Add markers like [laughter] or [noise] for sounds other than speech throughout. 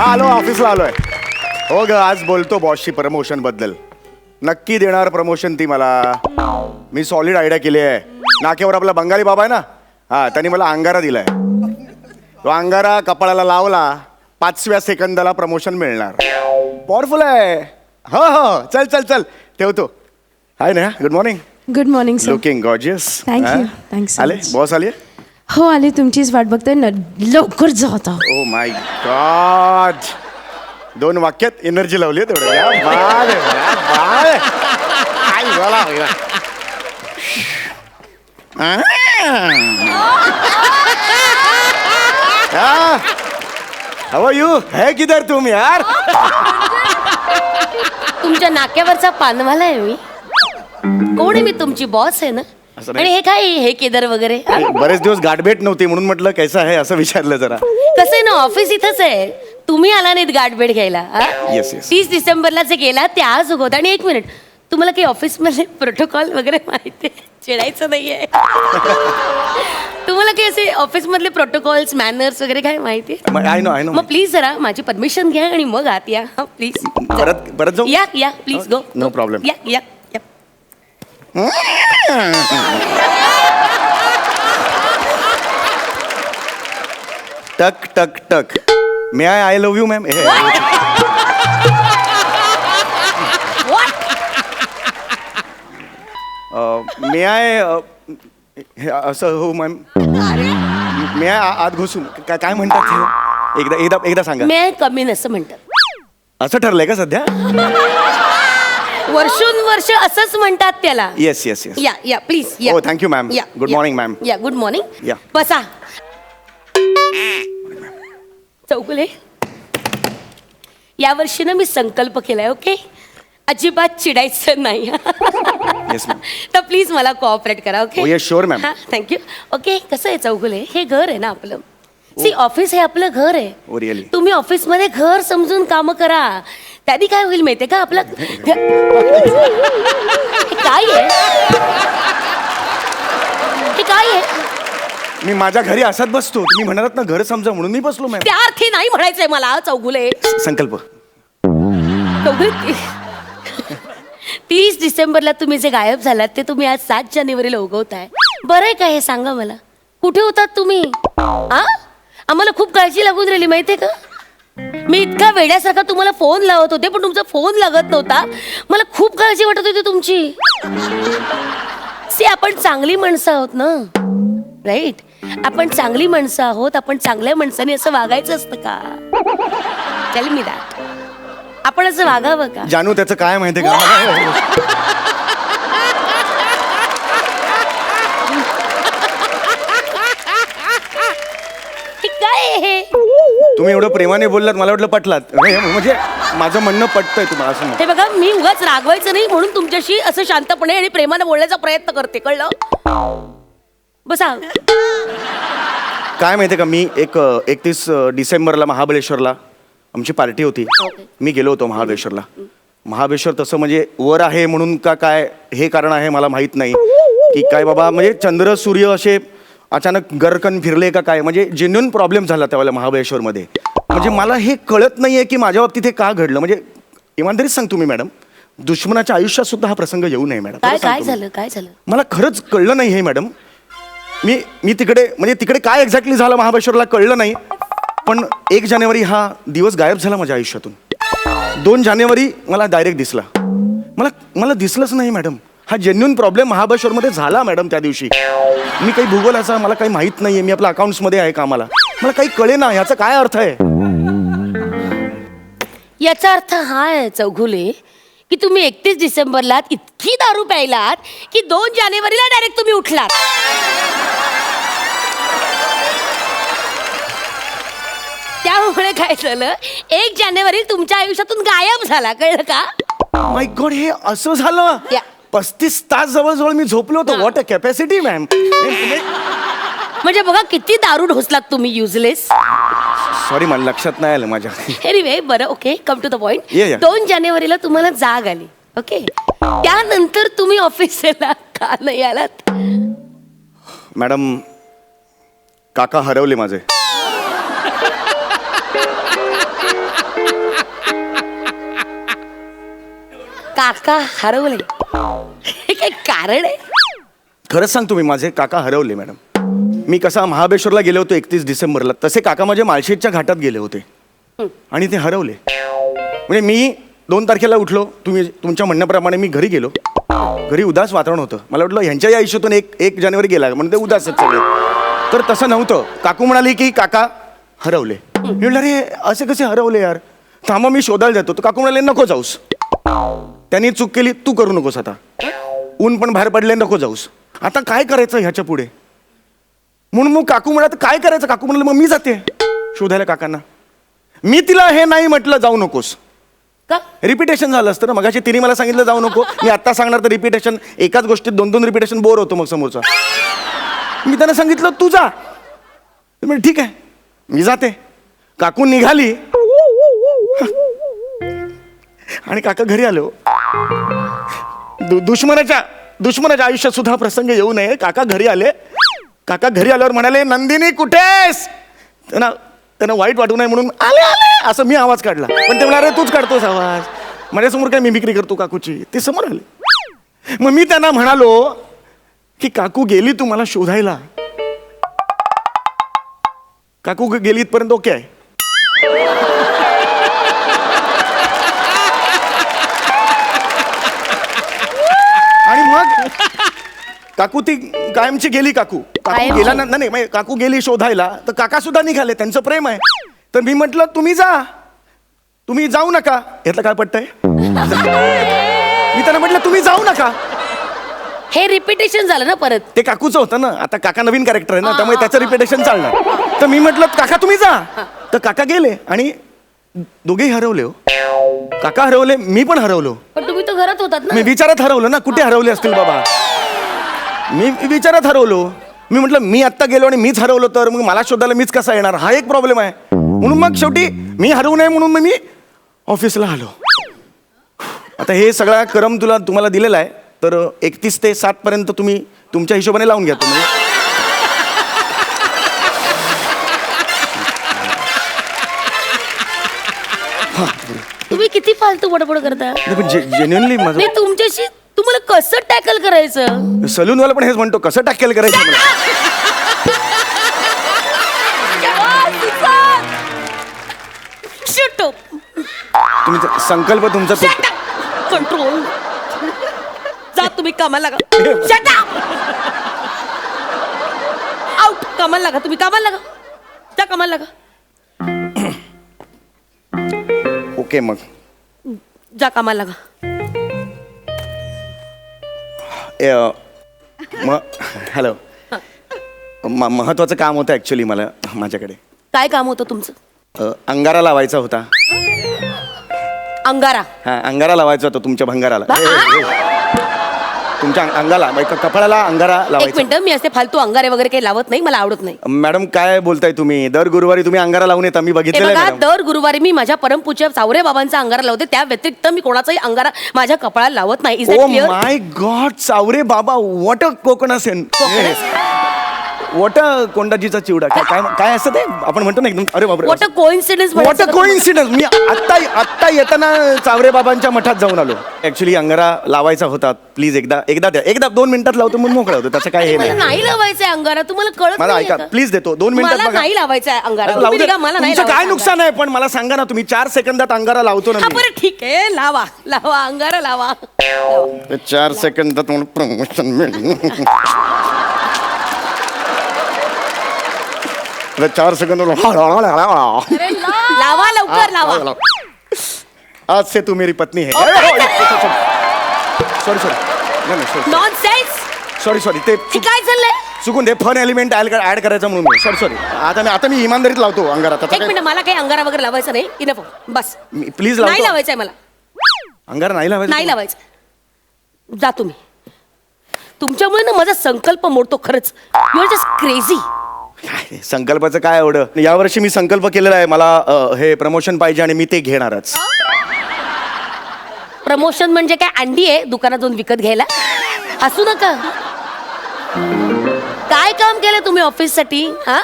हा आलो ऑफिसला आलोय. हो ग आज बोलतो बॉसशी प्रमोशनबद्दल. नक्की देणार प्रमोशन ती मला. मी सॉलिड आयडिया केली आहे. नाक्यावर आपला बंगाली बाबा आहे ना? हा त्यांनी मला अंगारा दिलाय. तो अंगारा कपाळाला लावला पाचव्या सेकंदाला प्रमोशन मिळणार. पॉवरफुल आहे. हो हो चल चल चल. ठेवतो. हाय ना good morning good morning sir looking gorgeous. Thanks so आले. बॉस आले हो आले तुमचीच वाट बघतोय ना लवकर जा आता. ओ माय गॉड दोन वाक्यात एनर्जी लावली आहे तेवढं. या बोला, बोला. आ. How are you? है किधर तुम यार? तुमच्या नाक्यावरचा पानवाला आहे मी. कोण आहे मी? तुमची बॉस आहे ना? असं नाही. आणि हे काय हे केदार वगैरे? हा? बरेच दिवस गाठभेट नव्हती म्हणून म्हटलं कैसा आहे असं विचारलं जरा. कसं आहे ना ऑफिस इथंच आहे. तुम्ही आला नाहीत गाठभेट घ्यायला हा? Yes, yes. तीस डिसेंबरला जे गेला ते आज उगवत. आणि एक मिनिट तुम्हाला काही ऑफिसमध्ये प्रोटोकॉल वगैरे माहिती आहे? चिडायचं नाहीये. तुम्हाला काही असे ऑफिसमधले प्रोटोकॉल्स मॅनर्स वगैरे काय माहिती आहे? आय नो आय नो मग प्लीज जरा माझी परमिशन घ्या आणि मग आत या. प्लीज परत परत जाऊ? या या प्लीज गो No problem. या या या. टक टक टक. May I I love you ma'am may I असं हो मॅम मे आय आत घुसून? काय काय म्हणतात हे? एकदा एकदा एकदा सांगा. मी कमी नसं म्हणतात. असं ठरलंय का सध्या? वर्षोनवर्ष असंच म्हणतात त्याला. येस येस येस या या प्लीज या. Oh, thank you, ma'am. या, Good या. morning, ma'am. या गुड मॉर्निंग या. बसा. चौकुले या वर्षी ना मी संकल्प केलाय ओके अजिबात चिडायचं नाही. येस मॅम [laughs] तर प्लीज मला कोऑपरेट करा okay Oh, yes, sure, ma'am. Thank you okay कसं आहे चौगुले हे? घर आहे ना आपलं? सी ऑफिस हे आपलं घर आहे. Oh, really? तुम्ही ऑफिसमध्ये घर समजून काम करा. त्यानी काय होईल माहितीये का? आपलं हे काय आहे? हे काय आहे? मी माझ्या घरी असत बसतो. तुम्ही म्हणालात ना घर समजा म्हणून मी बसलो मॅम त्या अर्थी नाही म्हणायचंय मला चौगुले. संकल्प. चौगुले तीस डिसेंबरला तुम्ही जे गायब झालात ते तुम्ही आज सात जानेवारीला उगवताय. बरं आहे का हे सांगा मला? कुठे होतात तुम्ही? आ? आम्हाला खूप काळजी लागून राहिली माहितीये का? मी इतका वेड्यासारखा तुम्हाला फोन लावत होते पण तुमचा फोन लागत नव्हता. मला खूप काळजी वाटत होती तुमची. सी आपण चांगली माणसं आहोत ना? राईट आपण चांगली माणसं आहोत आपण चांगल्या माणसाने असं वागायचं असतं का? टेल मी आपण असं वागावं का? जानू त्याचं काय माहितीये का? [laughs] तुम्ही एवढं प्रेमाने बोललात मला वाटलं पटलात. म्हणजे माझं म्हणणं पटतंय तुम्हाला असं. हे बघा मी उगाच रागवायचं नाही म्हणून तुमच्याशी असं शांतपणे आणि प्रेमाने बोलण्याचा प्रयत्न करते कळलं? बसा. काय माहितीये का मी एक एकतीस डिसेंबरला महाबळेश्वरला आमची पार्टी होती. मी गेलो होतो महाबळेश्वरला. महाबळेश्वर तसं म्हणजे वर आहे म्हणून का काय हे कारण आहे मला माहीत नाही. की काय बाबा म्हणजे चंद्र सूर्य असे अचानक गरकन फिरले का काय? म्हणजे जेन्युन प्रॉब्लेम झाला त्यावेळेला महाबळेश्वरमध्ये. म्हणजे मला हे कळत नाही आहे की माझ्या बाबतीत हे का घडलं. म्हणजे इमानदारीच सांगतो मी मॅडम. दुश्मनाच्या आयुष्यात सुद्धा हा प्रसंग येऊ नये मॅडम. काय खरं काय सांगतो मी. झालं? काय झालं? मला खरंच कळलं नाही हे मॅडम. मी मी तिकडे म्हणजे तिकडे काय एक्झॅक्टली झालं महाबळेश्वरला कळलं नाही. पण एक जानेवारी हा दिवस गायब झाला माझ्या आयुष्यातून. दोन जानेवारी मला डायरेक्ट दिसला. मला मला दिसलंच नाही मॅडम. हा जेन्युन प्रॉब्लेम महाबळेश्वरमध्ये झाला मॅडम त्या दिवशी. मी काही भूगोलाचा मला काही माहीत नाही आहे मी आपल्या अकाउंट्समध्ये आहे कामाला. मला काही कळे ना ह्याचा काय अर्थ आहे? याचा अर्थ हा आहे चौघुले की तुम्ही एकतीस डिसेंबरला इतकी दारू प्यायलात की दोन जानेवारीला डायरेक्ट तुम्ही उठलात. त्यामुळे काय झालं एक जानेवारी तुमच्या आयुष्यातून गायब झाला कळलं का? माय गॉड हे असं झालं? या. पस्तीस तास जवळजवळ मी झोपलो होतो. व्हॉट अ कॅपॅसिटी मॅम म्हणजे बघा किती दारू ढोसलात तुम्ही युजलेस सॉरी मला लक्षात नाही आलं माझ्या. एनिवे बरं okay come to the point दोन जानेवारीला तुम्हाला जाग आली ओके त्यानंतर तुम्ही ऑफिसला का नाही आलात? मॅडम काका हरवले माझे. काका हरवले. हे काय कारण आहे? खरंच सांगतो मी माझे काका हरवले मॅडम. मी कसा महाबळेश्वरला गेलो होतो एकतीस डिसेंबरला तसे काका माझे माळशेजच्या घाटात गेले होते. आणि ते हरवले. म्हणजे मी दोन तारखेला उठलो तुम्ही तुमच्या म्हणण्याप्रमाणे मी घरी गेलो. घरी उदास वातावरण होतं. मला वाटलं ह्यांच्याही आयुष्यातून एक एक जानेवारी गेला म्हणून ते उदास आहेत सगळे तर तसं नव्हतं. काकू म्हणाली की काका हरवले. मी म्हटलं अरे असे कसे हरवले यार? थांबा मी शोधायला जातो. तर काकू म्हणाले नको जाऊस. त्यांनी चूक केली तू करू नकोस आता. ऊन पण बाहेर पडले नको जाऊस. आता काय करायचं ह्याच्या पुढे? म्हणून मग काकू म्हणत काय करायचं? काकू म्हणाले मग मी जाते शोधायला काकांना. मी तिला हे नाही म्हटलं जाऊ नकोस. का? रिपिटेशन झालं असतं ना मगाशी तिने मला सांगितलं जाऊ नको. मी आत्ता सांगणार तर रिपिटेशन एकाच गोष्टीत दोन दोन रिपिटेशन बोर होतो मग समोरचा. मी त्यांना सांगितलं तू जा. ठीक आहे मी जाते. काकू निघाली. आणि काका घरी आलो दु- दुश्मनाच्या दुश्मनाच्या आयुष्यात सुद्धा प्रसंग येऊ नये. काका घरी आले. काका घरी आल्यावर म्हणाले नंदिनी कुठेस? त्यांना त्यांना वाईट वाटू नये म्हणून आले आले. असं मी आवाज काढला. पण ते म्हणाले तूच काढतोस आवाज. माझ्यासमोर काय मिमिक्री करतो काकूची? ते समोर आले. मग मी त्यांना म्हणालो की काकू गेली तू मला शोधायला. काकू गेली इथपर्यंत ओके आहे आणि मग काकू ती कायमची गेली काकू. काकू? गेला ना नाही म्हणजे काकू गेली शोधायला. तर काका सुद्धा निघाले त्यांचं प्रेम आहे. तर मी म्हटलं तुम्ही जा. तुम्ही जाऊ नका. यातलं काय पटतंय? मी त्यांना म्हटलं तुम्ही जाऊ नका. हे रिपिटेशन झालं ना परत. ते काकूचं होतं ना. आता काका नवीन कॅरेक्टर आहे ना त्यामुळे त्याचं रिपिटेशन चालणार. तर मी म्हटलं काका तुम्ही जा. तर काका गेले आणि दोघेही हरवले हो. काका हरवले मी पण हरवलो. पण तुम्ही तर घरात होतात ना. मी विचारात हरवलं ना कुठे हरवले असतील बाबा? मी विचारात हरवलो. मी म्हटलं मी आत्ता गेलो आणि मीच हरवलो तर मग मला शोधायला मीच कसा येणार? हा एक प्रॉब्लेम आहे. म्हणून मग शेवटी मी हरवू नये म्हणून मग मी ऑफिसला आलो. आता हे सगळा क्रम तुला तुम्हाला दिलेला आहे. तर एकतीस ते सात पर्यंत तुम्ही तुमच्या हिशोबाने लावून घ्या तुम्ही. तुम्ही किती फालतू बडबड करता? जेन्युअनली माझं तुमच्याशी तुम्हाला कसं टॅकल करायचं सलूनवाला पण हेच म्हणतो कसं टाकेल करायचं मला. तुम्ही ते- संकल्प तुमचा तो-. Control. जा तुम्ही कामाला लागा up. Out. कामाला लागा तुम्ही कामाला लागा जा कामाला लागा ओके मग जा कामाला लागा म हॅलो. म महत्वाचं काम होतं ॲक्च्युली मला माझ्याकडे. काय काम होतं तुमचं? अ, अंगारा लावायचा होता. अंगारा. हा अंगारा लावायचा होता तुमच्या भंगाराला. तुमच्या अंग- अंगाला म्हणजे क- कपाळाला अंगारा एक लावायचा. मिनिट मी असे फालतू अंगारे वगैरे काही लावत नाही मला आवडत नाही. मॅडम काय बोलताय तुम्ही? दर गुरुवारी तुम्ही अंगारा लावून येता मी हे बघितलेलं बघा आहे मॅडम. दर गुरुवारी मी माझ्या परमपूज्य सावरे बाबांचा अंगारा लावते त्या व्यतिरिक्त मी कोणाचाही अंगारा माझ्या कपाळाला लावत नाही. ओ माय गॉड सावरे बाबा वॉट अ कोकणासेन वॉट अ कोंडाजीचा चिवडा. काय काय काय असतं ते? आपण म्हणतो ना एकदम अरे बापरे. What a coincidence what a coincidence मी आत्ता आत्ता येताना चावरे बाबांच्या मठात जाऊन आलो. ऍक्च्युली अंगारा लावायचा होता. प्लीज एकदा एकदा द्या. एकदा दोन मिनिटात लावतो मग मोकळा होतो. त्याचं काय हे मला नाही. नाही लावायचंय अंगारा. तुम्हाला कळत मला नाहीये ऐका. का? प्लीज देतो. दोन मिनिटात मला बघा. नाही लावायचं अंगारा. लावू दे. मला नाही तुमचं काय लावायचं नुकसान आहे? पण मला सांगा ना तुम्ही चार सेकंदात अंगारा लावतो ना हा मी. बरं ठीक आहे. लावा. लावा अंगारा लावा. चार सेकंदात मला प्रमोशन मिळेल. [laughs] अरे चार सेकंद लावा लवकर लावा. आज से तू मेरी पत्नी है. Sorry sorry sorry non sorry sorry ते हे काय चाललंय चुकून ते फन एलिमेंट ऍड करायचं म्हणून. सॉरी सॉरी आता मी आता मी इमानदारीत लावतो अंगारा. एक त्याचा मिनिट मला काही अंगारा वगैरे लावायचं नाही. Enough bus. प्लीज नाही लावतो. लावायचंय मला. अंगारा नाही लावायचं? नाही लावायचं. जा तुम्ही. तुमच्यामुळे ना माझा संकल्प मोडतो खरंच. यू आर जस्ट क्रेझी काय, संकल्पाचं काय एवढं? यावर्षी मी संकल्प केलेला आहे. मला अ, हे प्रमोशन पाहिजे आणि मी ते घेणारच. प्रमोशन म्हणजे काय? अंडी आहे दुकानात जाऊन विकत घ्यायला? असू नका. काय काम केलं तुम्ही ऑफिससाठी हा?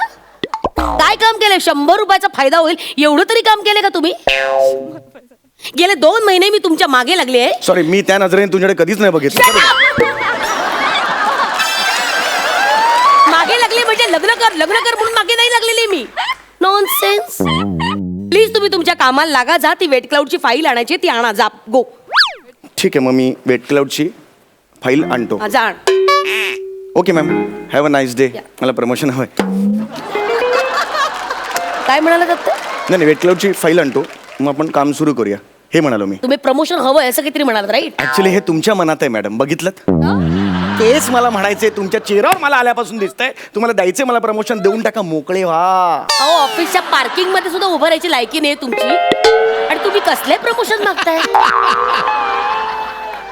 काय काम केलं शंभर रुपयाचा फायदा होईल. एवढं तरी काम केलं का तुम्ही? गेले दोन महिने मी तुमच्या मागे लागले आहे. सॉरी मी त्या नजरेने तुझ्याकडे कधीच नाही बघितलं. लग्न कर लग्न कर म्हणून मागे नाही लागलेली मी. नॉन सेन्स प्लीज तुम्ही तुमच्या कामाला लागा जा ती वेट क्लाउडची फाईल आणायची ती आणा जा गो ठीक आहे मग मी वेट क्लाउडची फाईल आणतो. जा आण. Okay ma'am have a nice day. मला प्रमोशन हवंय. काय म्हणाला दत्त? नाही नाही वेट क्लाउडची फाईल आणतो. मग आपण काम सुरू करूया. हे म्हणालो मी. तुम्ही प्रमोशन हवंय असं काहीतरी म्हणाल राईट ऍक्च्युली हे तुमच्या मनात आहे मॅडम बघितलं तेच मला म्हणायचंय तुमच्या चेहऱ्यावर मला आल्यापासून दिसतंय. तुम्हाला द्यायचंय मला प्रमोशन देऊन टाका मोकळे व्हा. अहो ऑफिसच्या पार्किंगमध्ये सुद्धा उभं राहायची लायकी नाही तुमची. आणि तुम्ही कसले प्रमोशन मागताय?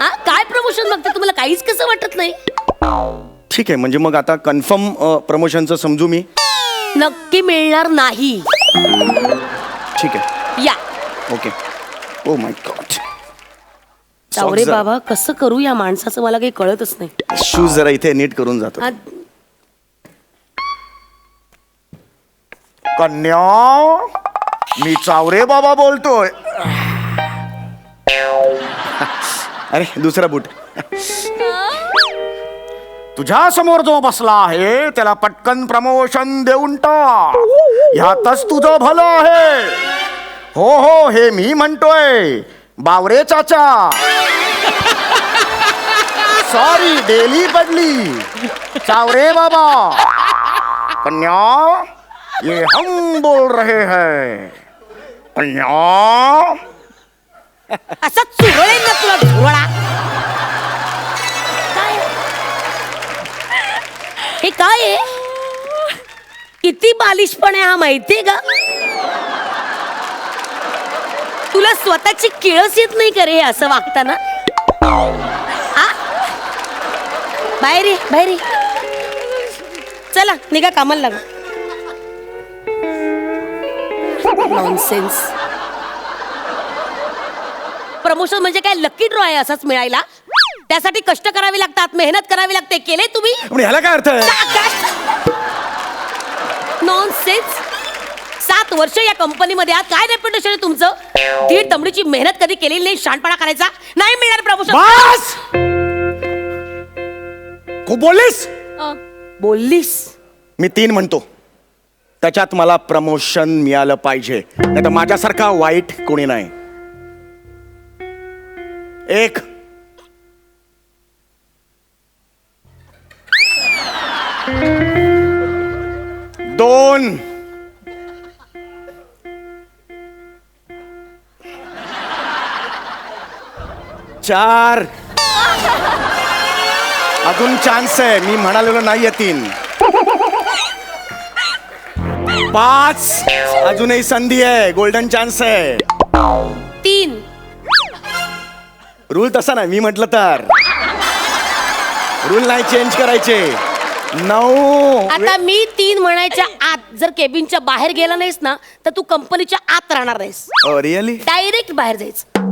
हा? काय प्रमोशन मागताय? तुम्हाला काहीच कसं वाटत नाही? ठीक आहे म्हणजे मग आता कन्फर्म प्रमोशनचं समजू मी? नक्की मिळणार नाही. ठीक आहे. या. ओके ओ माय गॉड चावरे बाबा कसं करू या माणसाचं? मला काही कळतच नाही. शूज जरा इथे नीट करून जातो. हा, कन्या मी चावरे बाबा बोलतोय. अरे दुसरा बूट. तुझ्या समोर जो बसला आहे त्याला पटकन प्रमोशन देऊन टाक. ह्यातच तुझं भलं आहे. हो हो हे मी म्हणतोय. बावरे चाचा. सॉरी डेली बदली चावरे बाबा. कन्या ये हम बोल रहे हैं. कन्या. असं चुरळेल ना तुला झुरळा काय? हे काय आहे? किती बालिशपण आहे हा माहितीये का? तुला स्वतःची किळस येत नाही का रे हे असं वागताना? आ? बाहेर ये बाहेर ये. चला निघा कामाला लागा. नॉनसेन्स प्रमोशन म्हणजे काय? लकी ड्रॉ आहे असाच मिळायला. त्यासाठी कष्ट करावे लागतात मेहनत करावी लागते. केले तुम्ही? पण ह्याला काय अर्थ आहे? नॉन सेन्स सात वर्ष या कंपनीमध्ये आहात काय रेप्युटेशन आहे तुमचं? दीड दमडीची मेहनत कधी केलेली नाही शानपणा करायचा? नाही मिळणार प्रमोशन बस! खूप बोललीस बोललीस मी तीन म्हणतो. त्याच्यात मला प्रमोशन मिळालं पाहिजे. नाही तर माझ्यासारखा वाईट कोणी नाही. एक. दोन. चार अजून चान्स आहे. मी म्हणालेलो नाहीये तीन. पाच. अजूनही संधी आहे. गोल्डन चान्स आहे. तीन. रूल तसा नाही. मी म्हटलं तर. रूल नाही चेंज करायचे. नऊ. आता मी तीन म्हणायच्या आत जर केबिनच्या बाहेर गेला नाहीस ना तर तू कंपनीच्या आत राहणार नाहीस. रिअली डायरेक्ट बाहेर जायचं.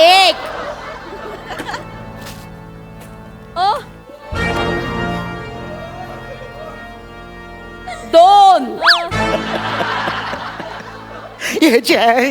एक दोन ह्याची आहे